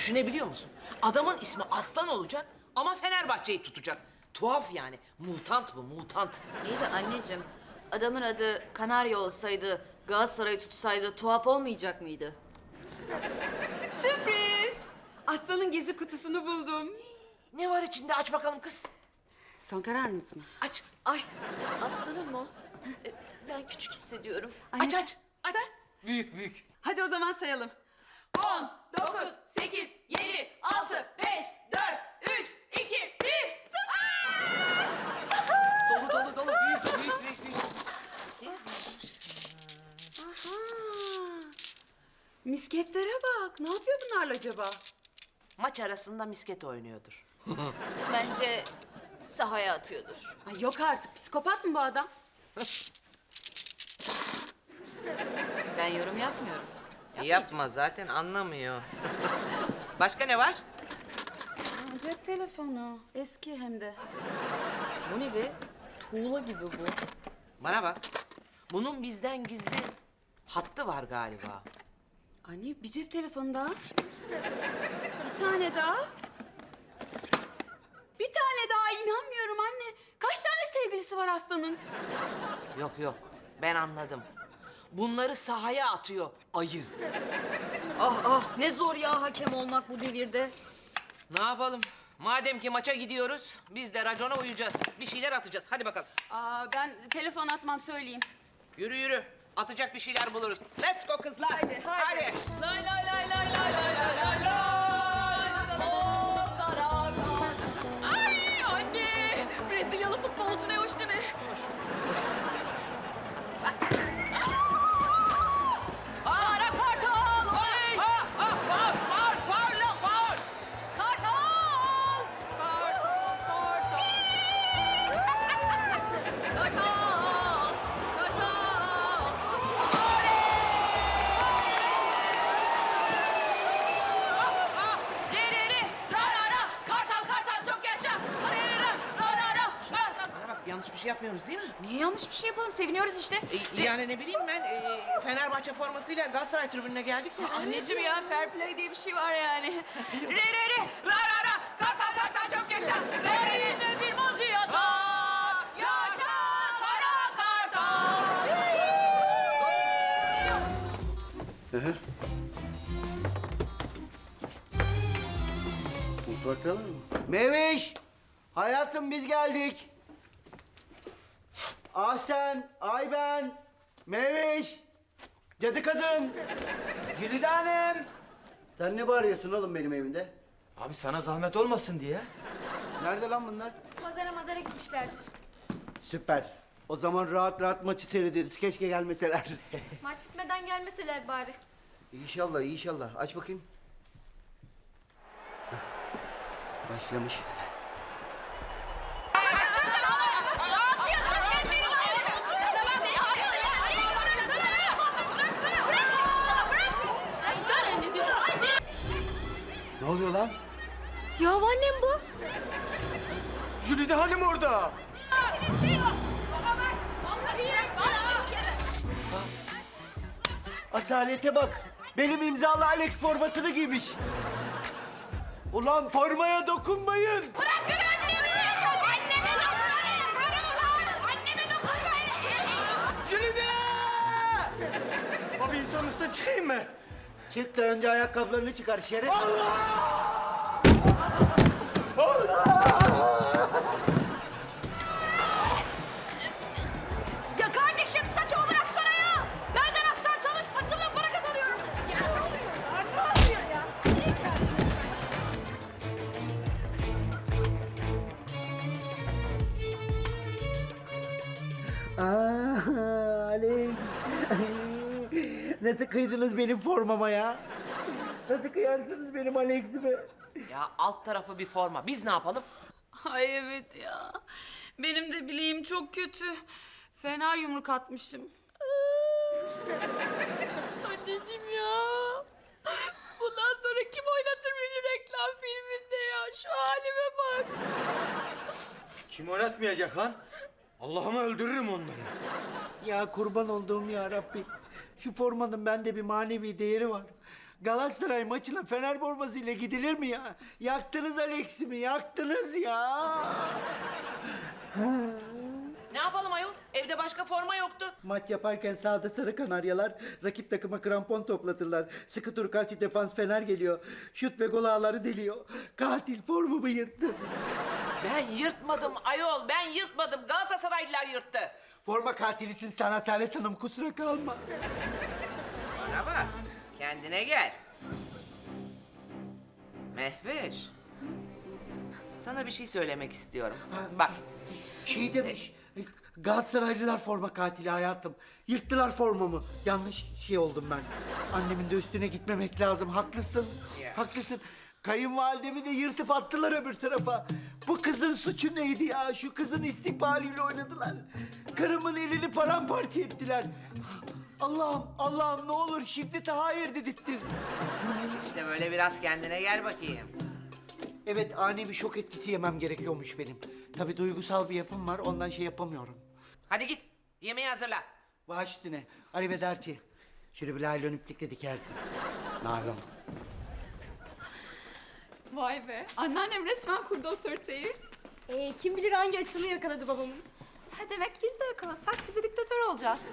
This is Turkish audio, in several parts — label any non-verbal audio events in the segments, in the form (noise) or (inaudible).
Düşünebiliyor musun? Adamın ismi Aslan olacak ama Fenerbahçe'yi tutacak. Tuhaf yani. Mutant bu, mutant. İyi de anneciğim, adamın adı Kanarya olsaydı, Galatasaray'ı tutsaydı tuhaf olmayacak mıydı? Sürpriz! Aslanın gizli kutusunu buldum. Ne var içinde? Aç bakalım kız. Son kararınız mı? Aç. Ay, aslanım o. E, Ben küçük hissediyorum. Anne, Aç aç. Aç. sen- Büyük büyük. Hadi o zaman sayalım. Misketlere bak. Ne yapıyor bunlarla acaba? Maç arasında misket oynuyordur. (laughs) Bence sahaya atıyordur. Ay yok artık. Psikopat mı bu adam? ben yorum yapmıyorum. Yapma zaten anlamıyor. (laughs) Başka ne var? Cep telefonu. Eski hem de. Bu ne be? Tuğla gibi bu. Bana bak. Bunun bizden gizli hattı var galiba. Anne bir cep telefonu daha. Bir tane daha. Bir tane daha inanmıyorum anne. Kaç tane sevgilisi var Aslan'ın? Yok yok. Ben anladım bunları sahaya atıyor ayı. Ah ah ne zor ya hakem olmak bu devirde. Ne yapalım? Madem ki maça gidiyoruz, biz de racona uyacağız. Bir şeyler atacağız. Hadi bakalım. Aa, ben telefon atmam söyleyeyim. Yürü yürü. Atacak bir şeyler buluruz. Let's go kızlar. Haydi, haydi. Hadi. Lay lay lay lay lay lay lay lay. Yapmıyoruz değil mi? Niye yanlış bir şey yapalım? Seviniyoruz işte. E, yani ne bileyim ben, e, Fenerbahçe formasıyla Galatasaray tribününe geldik de. Anneciğim ya fair play diye bir şey var yani. (laughs) re re re! Ra ra ra! Kartal kartal çok yaşa! Re re re! bir! Yaşa kara kartal! Bakalım. Meviş! Hayatım biz geldik. Ahsen, Ayben, Meviş, Cadı Kadın, Cilide Hanım. Sen ne bağırıyorsun oğlum benim evimde? Abi sana zahmet olmasın diye. Nerede lan bunlar? Pazara mazara gitmişlerdir. Süper. O zaman rahat rahat maçı seyrederiz. Keşke gelmeseler. (laughs) Maç bitmeden gelmeseler bari. inşallah, inşallah. Aç bakayım. Başlamış. Oluyor lan? Ya annem bu. Jülide Hanım orada. Asalete bak. Benim imzalı Alex formasını giymiş. Ulan formaya dokunmayın. Bırakın annemi! Anneme dokunmayın! Karım Anneme dokunmayın! Jülide! Abi insan üstüne çıkayım mı? Çık da önce ayakkabılarını çıkar şeref. Ya Nasıl kıydınız benim formama ya? Nasıl kıyarsınız benim Alex'ime? Ya alt tarafı bir forma. Biz ne yapalım? Ay evet ya. Benim de bileğim çok kötü. Fena yumruk atmışım. (laughs) Anneciğim ya. Bundan sonra kim oynatır beni reklam filminde ya? Şu halime bak. Kim oynatmayacak lan? Allah'ıma öldürürüm onları. Ya kurban olduğum ya Rabbi. Şu formanın bende bir manevi değeri var. Galatasaray maçına Fener formasıyla gidilir mi ya? Yaktınız Alex'imi, yaktınız ya. Ne yapalım ayol? Evde başka forma yoktu. Maç yaparken sahada sarı kanaryalar rakip takıma krampon toplatırlar. Sıkı tur karşı defans Fener geliyor. Şut ve gol ağları deliyor. Katil formumu yırttı. Ben yırtmadım ayol, ben yırtmadım. Galatasaraylılar yırttı. Forma katilisin sen Asalet Hanım kusura kalma. Bana bak, kendine gel. Mehveş. Sana bir şey söylemek istiyorum. Bak, Şey demiş, Galatasaraylılar forma katili hayatım. Yırttılar formamı. Yanlış şey oldum ben. Annemin de üstüne gitmemek lazım. Haklısın, Ya. haklısın. Kayınvalidemi de yırtıp attılar öbür tarafa. Bu kızın suçu neydi ya? Şu kızın istikbaliyle oynadılar. Karımın elini paramparça ettiler. Allah'ım, Allah'ım ne olur şiddete hayır dedirttir. işte böyle biraz kendine gel bakayım. Evet, ani bir şok etkisi yemem gerekiyormuş benim. Tabii duygusal bir yapım var, ondan şey yapamıyorum. Hadi git, yemeği hazırla. Baş üstüne. Arrivederci. Şöyle bir laylon iplikle dikersin. Naylon. Vay be. Anneannem resmen kurdu otoriteyi. Ee, kim bilir hangi açını yakaladı babamın. Ha demek biz de yakalasak biz de diktatör olacağız.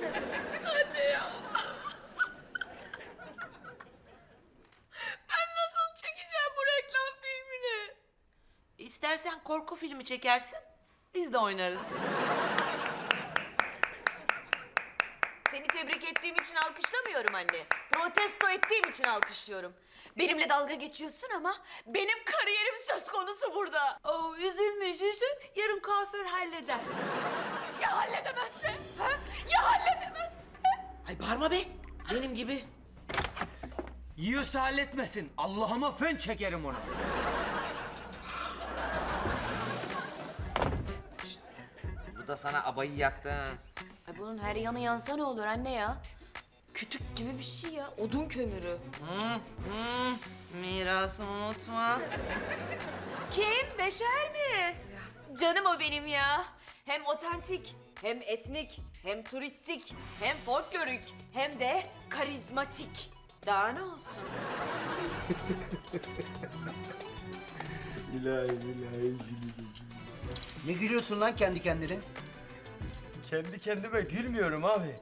Anne ya. ben nasıl çekeceğim bu reklam filmini? İstersen korku filmi çekersin, biz de oynarız. Seni tebrik ettiğim için alkışlamıyorum anne. Protesto ettiğim için alkışlıyorum. Benimle dalga geçiyorsun ama benim kariyerim söz konusu burada. Oh, üzülme Jüjü, yarın kuaför halleder. ya halledemezse? Ha? Ya halledemezse? Ay bağırma be, benim gibi. Yiyorsa halletmesin. Allah'ıma fön çekerim onu. Bu da sana abayı yaktı ha. Ay bunun her yanı yansa ne olur anne ya? Kütük gibi bir şey ya, odun kömürü. Mirası unutma. Kim? Beşer mi? Canım o benim ya. Hem otantik, hem etnik, hem turistik, hem folklorik, hem de karizmatik. Daha ne olsun? (laughs) Ne gülüyorsun lan kendi kendine? Kendi kendime gülmüyorum abi.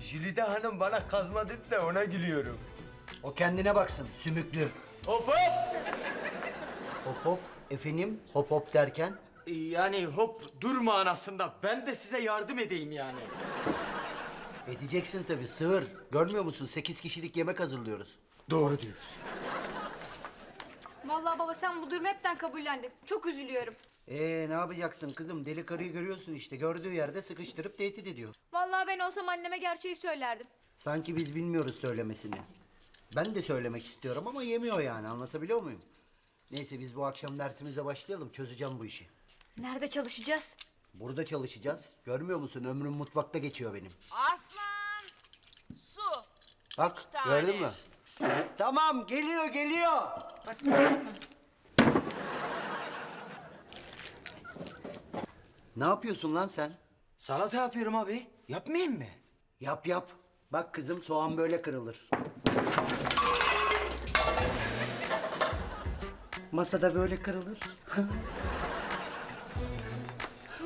Jülide Hanım bana kazma dedi de ona gülüyorum. O kendine baksın, sümüklü. Hop hop! Hop hop, efendim hop hop derken? Yani hop durma anasında. Ben de size yardım edeyim yani. Edeceksin tabii, sığır. Görmüyor musun? Sekiz kişilik yemek hazırlıyoruz. Doğru diyor. Vallahi baba sen bu durumu hepten kabullendin. Çok üzülüyorum. Ee ne yapacaksın kızım? Deli karıyı görüyorsun işte. Gördüğü yerde sıkıştırıp tehdit ediyor. Vallahi ben olsam anneme gerçeği söylerdim. Sanki biz bilmiyoruz söylemesini. Ben de söylemek istiyorum ama yemiyor yani. Anlatabiliyor muyum? Neyse biz bu akşam dersimize başlayalım. Çözeceğim bu işi. Nerede çalışacağız? Burada çalışacağız. Görmüyor musun? Ömrüm mutfakta geçiyor benim. Aslan! Su! Bak tane. gördün mü? Tamam geliyor geliyor. Ne yapıyorsun lan sen? Salata yapıyorum abi. Yapmayayım mı? Yap yap. Bak kızım soğan böyle kırılır. Masada böyle kırılır. (laughs)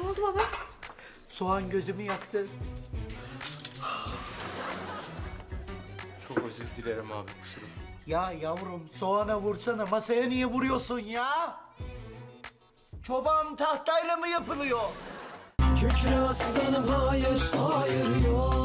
Ne oldu baba? Soğan gözümü yaktı. Çok özür dilerim abi kusura. Ya yavrum soğana vursana masaya niye vuruyorsun ya? Çoban tahtayla mı yapılıyor? Kükre aslanım hayır, hayır yok